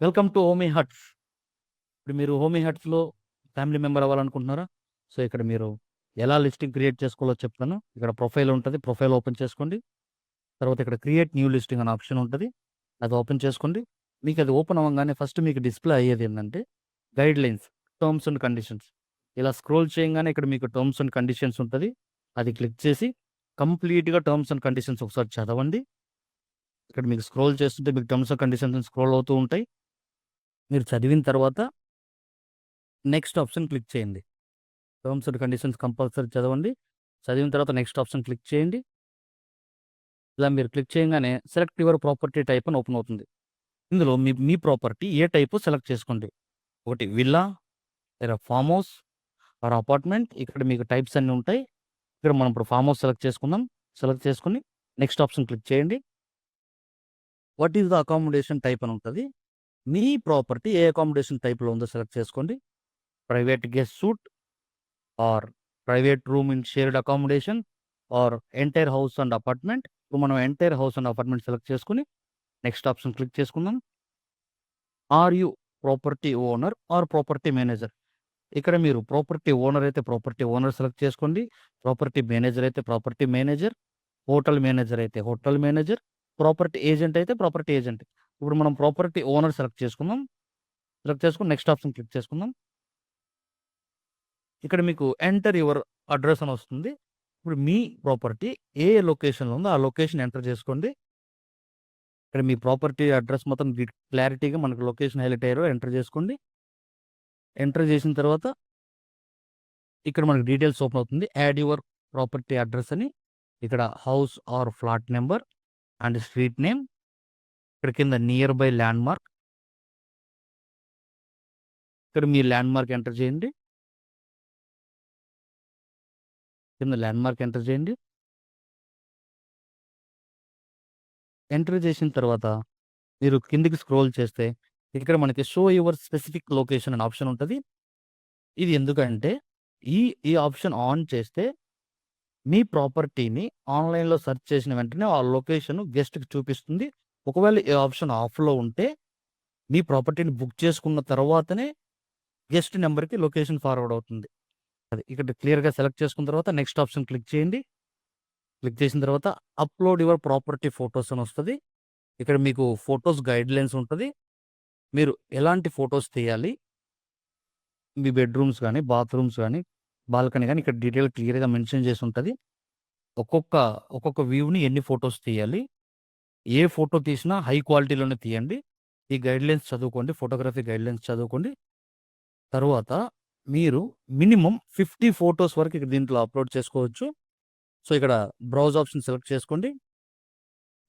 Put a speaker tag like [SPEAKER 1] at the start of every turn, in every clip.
[SPEAKER 1] Welcome to Homi huts. ఇప్పుడు మీరు హోమీ హట్స్‌లో ఫ్యామిలీ మెంబర్ అవ్వాలనుకుంటున్నారా? సో, ఇక్కడ మీరు ఎలా లిస్టింగ్ క్రియేట్ చేసుకోవాలో చెప్తాను. ఇక్కడ ప్రొఫైల్ ఉంటుంది ప్రొఫైల్ ఓపెన్ చేసుకోండి. తర్వాత ఇక్కడ క్రియేట్ న్యూ లిస్టింగ్ అనే ఆప్షన్ ఉంటుంది అది ఓపెన్ చేసుకోండి. మీకు అది ఓపెన్ అవ్వగానే ఫస్ట్ మీకు డిస్‌ప్లే అయ్యేది ఏందంటే గైడ్‌లైన్స్, టర్మ్స్ అండ్ కండిషన్స్. ఇలా స్క్రోల్ చేయగానే ఇక్కడ మీకు టర్మ్స్ అండ్ కండిషన్స్ ఉంటుంది అది క్లిక్ చేసి కంప్లీట్‌గా టర్మ్స్ అండ్ కండిషన్స్ ఒకసారి చదవండి. ఇక్కడ మీకు స్క్రోల్ చేస్తుంటే మీకు టర్మ్స్ అండ్ కండిషన్స్ స్క్రోల్ అవుతూ ఉంటాయి. మీరు చదివిన తర్వాత నెక్స్ట్ ఆప్షన్ క్లిక్ చేయండి. టర్మ్స్ అండ్ కండిషన్స్ కంపల్సరీ చదవండి. చదివిన తర్వాత నెక్స్ట్ ఆప్షన్ క్లిక్ చేయండి. ఇలా మీరు క్లిక్ చేయంగానే సెలెక్ట్ యువర్ ప్రాపర్టీ టైప్ అని ఓపెన్ అవుతుంది. ఇందులో మీ మీ ప్రాపర్టీ ఏ టైపు సెలెక్ట్ చేసుకోండి. ఒకటి విల్లా, లేదా ఫార్మ్ హౌస్ ఆర్ అపార్ట్మెంట్ ఇక్కడ మీకు టైప్స్ అన్నీ ఉంటాయి. ఇక్కడ మనం ఇప్పుడు ఫామ్ హౌస్ సెలెక్ట్ చేసుకుందాం. సెలెక్ట్ చేసుకొని నెక్స్ట్ ఆప్షన్ క్లిక్ చేయండి. What is the accommodation type అని ఉంటుంది మీ ప్రాపర్టీ ఏ అకామిడేషన్ టైప్‌లో ఉందో సెలెక్ట్ చేసుకోండి. Private guest suite or private room in shared accommodation or entire house and apartment. ఇప్పుడు మనం entire house and apartment select చేసుకుని నెక్స్ట్ ఆప్షన్ క్లిక్ చేసుకుందాం. Are you property owner or property manager. ఇక్కడ మీరు property owner అయితే property owner select చేసుకోండి. Property manager అయితే property manager. Hotel manager అయితే హోటల్ మేనేజర్. ప్రాపర్టీ ఏజెంట్ అయితే ప్రాపర్టీ ఏజెంట్. ఇప్పుడు మనం ప్రాపర్టీ ఓనర్ సెలెక్ట్ చేసుకుందాం. సెలెక్ట్ చేసుకుని నెక్స్ట్ ఆప్షన్ క్లిక్ చేసుకుందాం. ఇక్కడ మీకు ఎంటర్ యువర్ అడ్రస్ అని వస్తుంది. ఇప్పుడు మీ ప్రాపర్టీ ఏ లొకేషన్‌లో ఉందో ఆ లొకేషన్ ఎంటర్ చేసుకోండి. ఇక్కడ మీ ప్రాపర్టీ అడ్రస్ మొత్తం క్లారిటీగా మనకు లొకేషన్ హైలైట్ అయ్యారో ఎంటర్ చేసుకోండి. ఎంటర్ చేసిన తర్వాత ఇక్కడ మనకు డీటెయిల్స్ ఓపెన్ అవుతుంది. యాడ్ యువర్ ప్రాపర్టీ అడ్రస్ అని ఇక్కడ house or flat number and street name. ఇక్కడ కింద నియర్ బై ల్యాండ్‌మార్క్. ఇక్కడ మీ ల్యాండ్‌మార్క్ ఎంటర్ చేయండి. కింద ల్యాండ్‌మార్క్ ఎంటర్ చేయండి. ఎంటర్ చేసిన తర్వాత మీరు కిందికి స్క్రోల్ చేస్తే ఇక్కడ మనకి షో యువర్ స్పెసిఫిక్ లొకేషన్ అనే ఆప్షన్ ఉంటుంది ఇది ఎందుకంటే ఈ ఈ ఆప్షన్ ఆన్ చేస్తే మీ ప్రాపర్టీని ఆన్‌లైన్‌లో సెర్చ్ చేసిన వెంటనే ఆ లొకేషన్ గెస్ట్‌కి చూపిస్తుంది. ఒకవేళ ఈ ఆప్షన్ ఆఫ్‌లో ఉంటే మీ ప్రాపర్టీని బుక్ చేసుకున్న తర్వాతనే గెస్ట్ నెంబర్కి లొకేషన్ ఫార్వర్డ్ అవుతుంది. అది ఇక్కడ క్లియర్‌గా సెలెక్ట్ చేసుకున్న తర్వాత నెక్స్ట్ ఆప్షన్ క్లిక్ చేయండి. క్లిక్ చేసిన తర్వాత అప్‌లోడ్ యువర్ ప్రాపర్టీ ఫోటోస్ అని వస్తుంది ఇక్కడ మీకు ఫోటోస్ గైడ్‌లైన్స్ ఉంటుంది మీరు ఎలాంటి ఫొటోస్ తీయాలి మీ బెడ్‌రూమ్స్ కానీ బాత్రూమ్స్ కానీ బాల్కనీ కానీ ఇక్కడ డీటెయిల్ క్లియర్‌గా మెన్షన్ చేసి ఉంటుంది ఒక్కొక్క ఒక్కొక్క వ్యూని ఎన్ని ఫోటోస్ తీయాలి. ఏ ఫోటో తీసినా హై క్వాలిటీలోనే తీయండి. ఈ గైడ్‌లైన్స్ చదువుకోండి. ఫోటోగ్రఫీ గైడ్‌లైన్స్ చదువుకోండి. తర్వాత మీరు మినిమం ఫిఫ్టీ ఫోటోస్ వరకు ఇక్కడ దీంట్లో అప్‌లోడ్ చేసుకోవచ్చు. సో, ఇక్కడ బ్రౌజ్ ఆప్షన్ సెలెక్ట్ చేసుకోండి.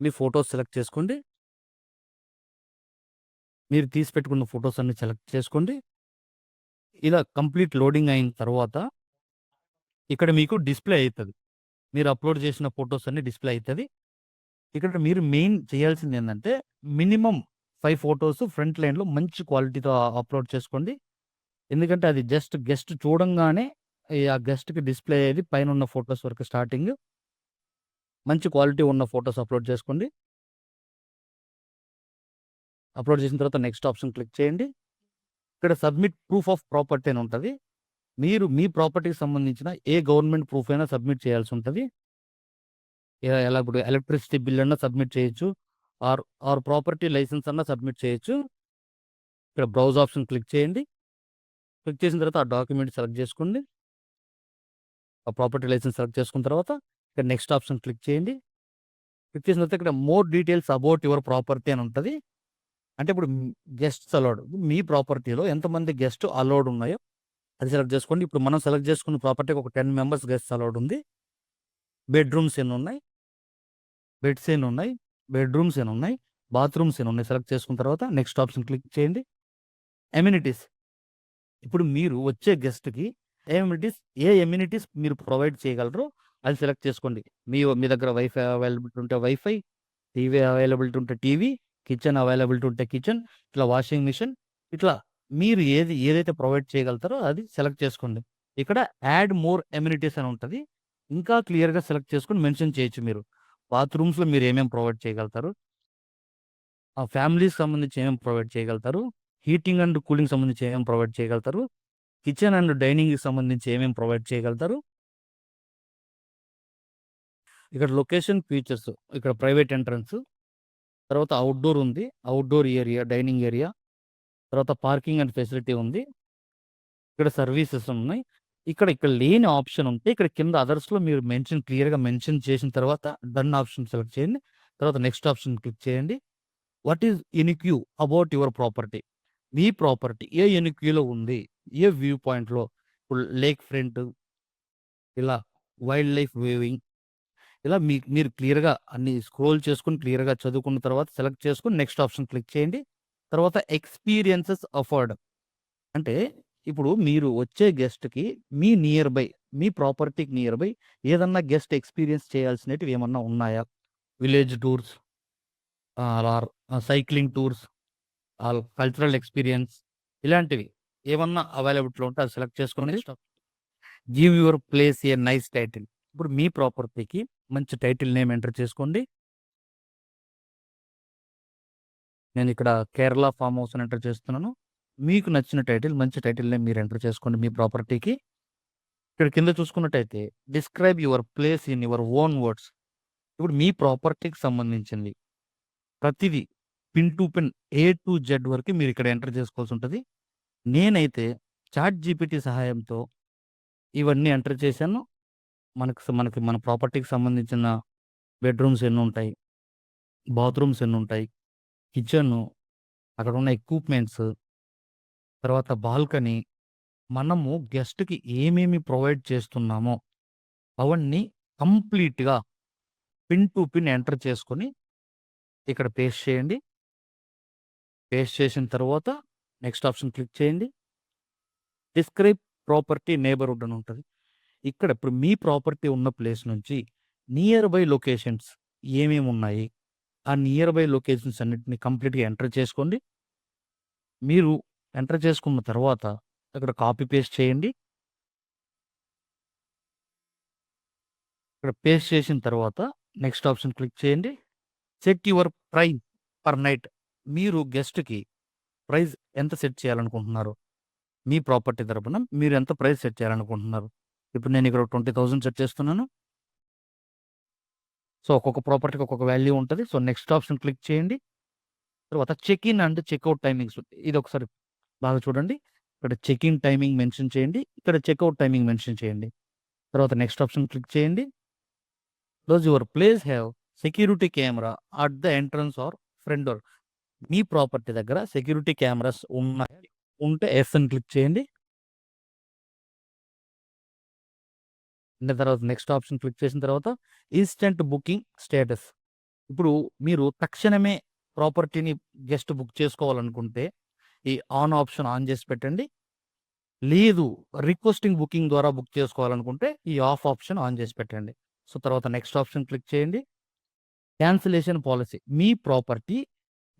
[SPEAKER 1] మీ ఫోటోస్ సెలెక్ట్ చేసుకోండి. మీరు తీసి పెట్టుకున్న ఫోటోస్ అన్ని సెలెక్ట్ చేసుకోండి. ఇలా కంప్లీట్ లోడింగ్ అయిన తర్వాత ఇక్కడ మీకు డిస్‌ప్లే అవుతుంది మీరు అప్‌లోడ్ చేసిన ఫోటోస్ అన్ని డిస్‌ప్లే అవుతుంది ఇక్కడ మీరు మెయిన్ చేయాల్సింది ఏంటంటే మినిమమ్ ఫైవ్ ఫోటోస్ ఫ్రంట్ లైన్‌లో మంచి క్వాలిటీతో అప్‌లోడ్ చేసుకోండి. ఎందుకంటే అది జస్ట్ గెస్ట్ చూడంగానే ఆ గెస్ట్‌కి డిస్‌ప్లే అయ్యేది పైనున్న ఫోటోస్ వరకు స్టార్టింగ్. మంచి క్వాలిటీ ఉన్న ఫోటోస్ అప్‌లోడ్ చేసుకోండి. అప్‌లోడ్ చేసిన తర్వాత నెక్స్ట్ ఆప్షన్ క్లిక్ చేయండి. ఇక్కడ సబ్మిట్ ప్రూఫ్ ఆఫ్ ప్రాపర్టీ అని ఉంటుంది మీరు మీ ప్రాపర్టీకి సంబంధించిన ఏ గవర్నమెంట్ ప్రూఫ్ అయినా సబ్మిట్ చేయాల్సి ఉంటుంది ఎలా ఇప్పుడు ఎలక్ట్రిసిటీ బిల్ అన్నా సబ్మిట్ చేయొచ్చు. ఆర్ ఆర్ ప్రాపర్టీ లైసెన్స్ అన్నా సబ్మిట్ చేయొచ్చు. ఇక్కడ బ్రౌజ్ ఆప్షన్ క్లిక్ చేయండి. క్లిక్ చేసిన తర్వాత ఆ డాక్యుమెంట్ సెలెక్ట్ చేసుకోండి. ఆ ప్రాపర్టీ లైసెన్స్ సెలెక్ట్ చేసుకున్న తర్వాత ఇక్కడ నెక్స్ట్ ఆప్షన్ క్లిక్ చేయండి. క్లిక్ చేసిన తర్వాత ఇక్కడ more details about your property అని ఉంటుంది అంటే ఇప్పుడు గెస్ట్స్ అలౌడ్. మీ ప్రాపర్టీలో ఎంతమంది గెస్ట్ అలౌడ్ ఉన్నాయో అది సెలెక్ట్ చేసుకోండి. ఇప్పుడు మనం సెలెక్ట్ చేసుకున్న ప్రాపర్టీకి ఒక 10 మెంబర్స్ గెస్ట్ అలౌడ్ ఉంది. బెడ్‌రూమ్స్ ఎన్ని ఉన్నాయి బెడ్స్ ఎన్నున్నాయి? బెడ్‌రూమ్స్ ఎన్నున్నాయి? బాత్రూమ్స్ ఎన్నున్నాయి? సెలెక్ట్ చేసుకున్న తర్వాత నెక్స్ట్ ఆప్షన్ క్లిక్ చేయండి. ఎమ్యూనిటీస్. ఇప్పుడు మీరు వచ్చే గెస్ట్‌కి ఎమ్యూనిటీస్ ఏ ఎమ్యూనిటీస్ మీరు ప్రొవైడ్ చేయగలరో అది సెలెక్ట్ చేసుకోండి. మీ మీ దగ్గర వైఫై అవైలబిలిటీ ఉంటే వైఫై, టీవీ అవైలబిలిటీ ఉంటే టీవీ, కిచెన్ అవైలబిలిటీ ఉంటే కిచెన్, ఇట్లా వాషింగ్ మిషన్ ఇట్లా మీరు ఏది ఏదైతే ప్రొవైడ్ చేయగలుగుతారో అది సెలెక్ట్ చేసుకోండి. ఇక్కడ యాడ్ మోర్ ఎమ్యూనిటీస్ అని ఉంటుంది ఇంకా క్లియర్‌గా సెలెక్ట్ చేసుకొని మెన్షన్ చేయొచ్చు మీరు. బాత్రూమ్స్‌లో మీరు ఏమేమి ప్రొవైడ్ చేయగలుగుతారు. ఆ ఫ్యామిలీస్ సంబంధించి ఏమేమి ప్రొవైడ్ చేయగలుగుతారు? హీటింగ్ అండ్ కూలింగ్ సంబంధించి ఏమేమి ప్రొవైడ్ చేయగలుగుతారు? కిచెన్ అండ్ డైనింగ్కి సంబంధించి ఏమేమి ప్రొవైడ్ చేయగలుగుతారు? ఇక్కడ లొకేషన్ ఫీచర్స్ ఇక్కడ ప్రైవేట్ ఎంట్రన్స్ తర్వాత అవుట్డోర్ ఉంది అవుట్డోర్ ఏరియా డైనింగ్ ఏరియా తర్వాత పార్కింగ్ అండ్ ఫెసిలిటీ ఉంది ఇక్కడ సర్వీసెస్ ఉన్నాయి. ఇక్కడ ఇక్కడ లేని ఆప్షన్ ఉంటే ఇక్కడ కింద అదర్స్లో మీరు మెన్షన్ క్లియర్గా మెన్షన్ చేసిన తర్వాత డన్ ఆప్షన్ సెలెక్ట్ చేయండి. తర్వాత నెక్స్ట్ ఆప్షన్ క్లిక్ చేయండి. What is unique about your property me property ఏ ఎనిక్యూలో ఉంది? ఏ వ్యూ పాయింట్లో ఇప్పుడు లేక్ ఫ్రంట్ ఇలా వైల్డ్ లైఫ్ వేవింగ్ ఇలా మీ మీరు క్లియర్గా అన్ని స్క్రోల్ చేసుకుని క్లియర్గా చదువుకున్న తర్వాత సెలెక్ట్ చేసుకుని నెక్స్ట్ ఆప్షన్ క్లిక్ చేయండి. తర్వాత ఎక్స్పీరియన్సెస్ అఫోర్డ్ అంటే ఇప్పుడు మీరు వచ్చే గెస్ట్కి మీ నియర్ బై మీ ప్రాపర్టీకి నియర్ బై ఏదన్నా గెస్ట్ ఎక్స్పీరియన్స్ చేయాల్సినవి ఏమన్నా ఉన్నాయా? విలేజ్ టూర్స్ అలా సైక్లింగ్ టూర్స్ కల్చరల్ ఎక్స్పీరియన్స్ ఇలాంటివి ఏమన్నా అవైలబిలిటీలో ఉంటే అది సెలెక్ట్ చేసుకుని give your place a nice title. ఇప్పుడు మీ ప్రాపర్టీకి మంచి టైటిల్ నేమ్ ఎంటర్ చేసుకోండి. నేను ఇక్కడ కేరళ ఫామ్ హౌస్ అని ఎంటర్ చేస్తున్నాను. మీకు నచ్చిన టైటిల్ మంచి టైటిల్నే మీరు ఎంటర్ చేసుకోండి మీ ప్రాపర్టీకి. ఇక్కడ కింద చూసుకున్నట్టయితే describe your place in your own words. ఇప్పుడు మీ ప్రాపర్టీకి సంబంధించింది ప్రతిదీ pin to pin A to Z వరకు మీరు ఇక్కడ ఎంటర్ చేసుకోవాల్సి ఉంటుంది. నేనైతే చాట్ జీపీటీ సహాయంతో ఇవన్నీ ఎంటర్ చేశాను. మనకు స- మనకి మన ప్రాపర్టీకి సంబంధించిన బెడ్రూమ్స్ ఎన్ని ఉంటాయి. బాత్రూమ్స్ ఎన్ని ఉంటాయి. కిచెన్ అక్కడ ఉన్న ఎక్విప్మెంట్స్ తర్వాత బాల్కనీ. మనము గెస్ట్కి ఏమేమి ప్రొవైడ్ చేస్తున్నామో అవన్నీ కంప్లీట్గా పిన్ టు పిన్ ఎంటర్ చేసుకొని ఇక్కడ పేస్ట్ చేయండి. పేస్ట్ చేసిన తర్వాత నెక్స్ట్ ఆప్షన్ క్లిక్ చేయండి. డిస్క్రైబ్ ప్రాపర్టీ నేబర్హుడ్ అని ఉంటుంది. ఇక్కడ ఇప్పుడు మీ ప్రాపర్టీ ఉన్న ప్లేస్ నుంచి నియర్ బై లొకేషన్స్ ఏమేమి ఉన్నాయి? ఆ నియర్ బై లొకేషన్స్ అన్నిటిని కంప్లీట్గా ఎంటర్ చేసుకోండి. మీరు ఎంటర్ చేసుకున్న తర్వాత అక్కడ కాపీ పేస్ట్ చేయండి. ఇక్కడ పేస్ట్ చేసిన తర్వాత నెక్స్ట్ ఆప్షన్ క్లిక్ చేయండి. Set your price per night. మీరు గెస్ట్కి ప్రైస్ ఎంత సెట్ చేయాలనుకుంటున్నారు? మీ ప్రాపర్టీ తరపున మీరు ఎంత ప్రైస్ సెట్ చేయాలనుకుంటున్నారు? ఇప్పుడు నేను ఇక్కడ ట్వంటీ థౌజండ్ సెట్ చేస్తున్నాను. సో ఒక్కొక్క ప్రాపర్టీకి ఒక్కొక్క వాల్యూ ఉంటుంది. సో నెక్స్ట్ ఆప్షన్ క్లిక్ చేయండి. తర్వాత check in and checkout timings. ఇది ఒకసారి బాగా చూడండి. ఇక్కడ చెక్ ఇన్ టైమింగ్ మెన్షన్ చేయండి. ఇక్కడ చెక్అవుట్ టైమింగ్ మెన్షన్ చేయండి. తర్వాత నెక్స్ట్ ఆప్షన్ క్లిక్ చేయండి. Does your place have security camera at the entrance or front door me property దగ్గర సెక్యూరిటీ కెమెరాస్ ఉన్నాయి ఉంటే ఎస్ అని క్లిక్ చేయండి. అంటే తర్వాత నెక్స్ట్ ఆప్షన్ క్లిక్ చేసిన తర్వాత ఇన్స్టెంట్ బుకింగ్ స్టేటస్ ఇప్పుడు మీరు తక్షణమే ప్రాపర్టీని గెస్ట్ బుక్ చేసుకోవాలనుకుంటే ఈ ఆన్ ఆప్షన్ ఆన్ చేసి పెట్టండి. లేదు రిక్వెస్టింగ్ బుకింగ్ ద్వారా బుక్ చేసుకోవాలనుకుంటే ఈ ఆఫ్ ఆప్షన్ ఆన్ చేసి పెట్టండి. సో తర్వాత నెక్స్ట్ ఆప్షన్ క్లిక్ చేయండి. Cancellation policy. మీ ప్రాపర్టీ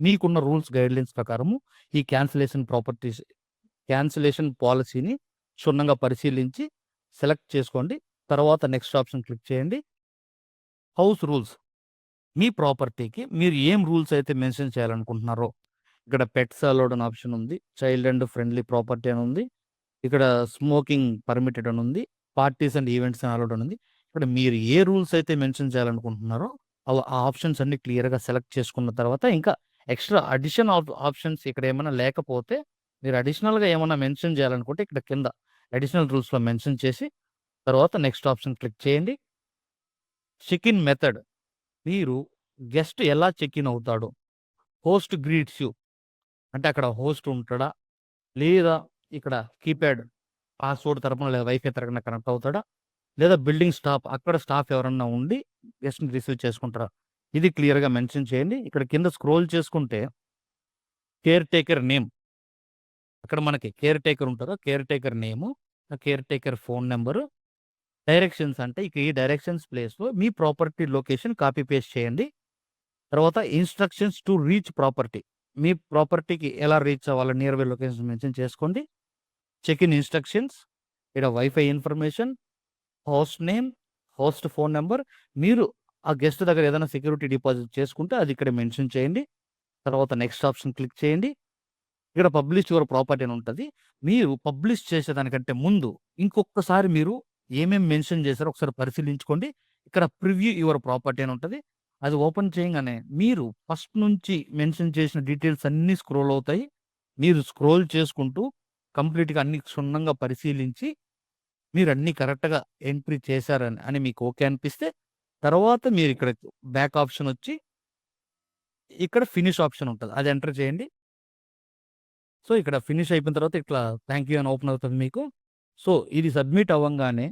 [SPEAKER 1] మీకున్న రూల్స్ గైడ్లైన్స్ ప్రకారము ఈ క్యాన్సిలేషన్ ప్రాపర్టీస్ క్యాన్సిలేషన్ పాలసీని క్షుణ్ణంగా పరిశీలించి సెలెక్ట్ చేసుకోండి. తర్వాత నెక్స్ట్ ఆప్షన్ క్లిక్ చేయండి. House rules. మీ ప్రాపర్టీకి మీరు ఏం రూల్స్ అయితే మెన్షన్ చేయాలనుకుంటున్నారో ఇక్కడ పెట్స్ అలౌడ్ అని ఆప్షన్ ఉంది. చైల్డ్ అండ్ ఫ్రెండ్లీ ప్రాపర్టీ అని ఉంది. ఇక్కడ స్మోకింగ్ పర్మిటెడ్ అని ఉంది. పార్టీస్ అండ్ ఈవెంట్స్ అని అలౌడ్ అని ఉంది. ఇక్కడ మీరు ఏ రూల్స్ అయితే మెన్షన్ చేయాలనుకుంటున్నారో అవి ఆ ఆప్షన్స్ అన్ని క్లియర్గా సెలెక్ట్ చేసుకున్న తర్వాత ఇంకా ఎక్స్ట్రా అడిషన్ ఆప్షన్స్ ఇక్కడ ఏమైనా లేకపోతే మీరు అడిషనల్గా ఏమైనా మెన్షన్ చేయాలనుకుంటే ఇక్కడ కింద అడిషనల్ రూల్స్లో మెన్షన్ చేసి తర్వాత నెక్స్ట్ ఆప్షన్ క్లిక్ చేయండి. Check in method. మీరు గెస్ట్ ఎలా చెక్ ఇన్ అవుతాడు. Host greets you. అంటే అక్కడ హోస్ట్ ఉంటాడా? లేదా ఇక్కడ కీప్యాడ్ పాస్వర్డ్ తరపున లేదా వైఫై తరపున కనెక్ట్ అవుతాడా? లేదా బిల్డింగ్ స్టాఫ్ అక్కడ స్టాఫ్ ఎవరన్నా ఉండి గెస్ట్ని రిసీవ్ చేసుకుంటారా? ఇది క్లియర్గా మెన్షన్ చేయండి. ఇక్కడ కింద స్క్రోల్ చేసుకుంటే కేర్ టేకర్ నేమ్. అక్కడ మనకి కేర్ టేకర్ ఉంటారు caretaker name caretaker phone number directions అంటే ఇక ఈ డైరెక్షన్స్ ప్లేస్లో మీ ప్రాపర్టీ లొకేషన్ కాపీ పేస్ట్ చేయండి. తర్వాత ఇన్స్ట్రక్షన్స్ టు రీచ్ ప్రాపర్టీ. మీ ప్రాపర్టీకి ఎలా రీచ్ అవ్వాలో నియర్ బై లొకేషన్ మెన్షన్ చేసుకోండి. చెక్ ఇన్ ఇన్స్ట్రక్షన్స్ ఇక్కడ wifi information host name host phone number మీరు ఆ గెస్ట్ దగ్గర ఏదైనా సెక్యూరిటీ డిపాజిట్ చేసుకుంటే అది ఇక్కడ మెన్షన్ చేయండి. తర్వాత నెక్స్ట్ ఆప్షన్ క్లిక్ చేయండి. ఇక్కడ పబ్లిష్ యువర్ ప్రాపర్టీ అని ఉంటుంది. మీరు పబ్లిష్ చేసేదానికంటే ముందు ఇంకొకసారి మీరు ఏమేమి మెన్షన్ చేశారో ఒకసారి పరిశీలించుకోండి. ఇక్కడ ప్రివ్యూ యువర్ ప్రాపర్టీ అని ఉంటుంది. అది ఓపెన్ చేయంగానే మీరు ఫస్ట్ నుంచి మెన్షన్ చేసిన డీటెయిల్స్ అన్నీ స్క్రోల్ అవుతాయి. మీరు స్క్రోల్ చేసుకుంటూ కంప్లీట్‌గా అన్ని క్షుణ్ణంగా పరిశీలించి మీరు అన్నీ కరెక్ట్‌గా ఎంట్రీ చేశారని అని మీకు ఓకే అనిపిస్తే తర్వాత మీరు ఇక్కడ బ్యాక్ ఆప్షన్ వచ్చి ఇక్కడ ఫినిష్ ఆప్షన్ ఉంటుంది అది ఎంటర్ చేయండి. సో, ఇక్కడ ఫినిష్ అయిపోయిన తర్వాత ఇట్లా థ్యాంక్ యూ అని ఓపెన్ అవుతుంది మీకు. సో, ఇది సబ్మిట్ అవ్వగానే